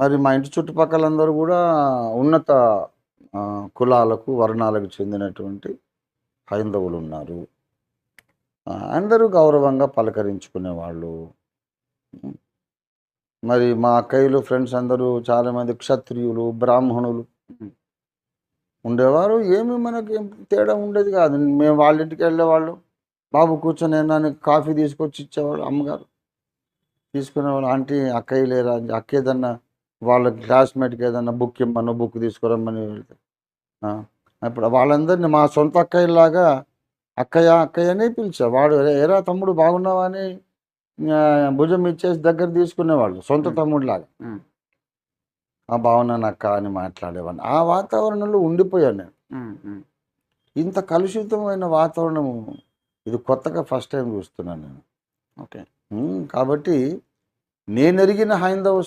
మరి మా ఇంటి చుట్టుపక్కలందరూ కూడా ఉన్నత కులాలకు వర్ణాలకు చెందినటువంటి హైందవులు ఉన్నారు అందరూ గౌరవంగా పలకరించుకునే వాళ్ళు. మరి మా అక్కయ్యలు ఫ్రెండ్స్ అందరూ చాలామంది క్షత్రియులు బ్రాహ్మణులు ఉండేవారు. ఏమి మనకి తేడా ఉండేది కాదు. మేము వాళ్ళ ఇంటికి వెళ్ళేవాళ్ళు బాబు కూర్చొని ఏమన్నా కాఫీ తీసుకొచ్చి ఇచ్చేవాళ్ళు అమ్మగారు తీసుకునేవాళ్ళు ఆంటీ అక్కయ్య లేరా అక్క వాళ్ళ క్లాస్మేట్కి ఏదన్నా బుక్ ఇమ్మను బుక్ తీసుకురమ్మని వెళ్తే. ఇప్పుడు వాళ్ళందరినీ మా సొంత అక్కయ్యలాగా అక్కయ్య అక్కయ్య అని పిలిచా. వాడు "ఏ- ఏరా తమ్ముడు బాగున్నావా అని భుజం ఇచ్చేసి దగ్గర తీసుకునేవాళ్ళు సొంత. తమ్ముడిలాగా. బాగున్నాను అక్క అని మాట్లాడేవాడిని. ఆ వాతావరణంలో ఉండిపోయాను నేను. ఇంత కలుషితమైన వాతావరణము ఇది కొత్తగా ఫస్ట్ టైం చూస్తున్నాను నేను. ఓకే. కాబట్టి నేను ఎరిగిన హైందవ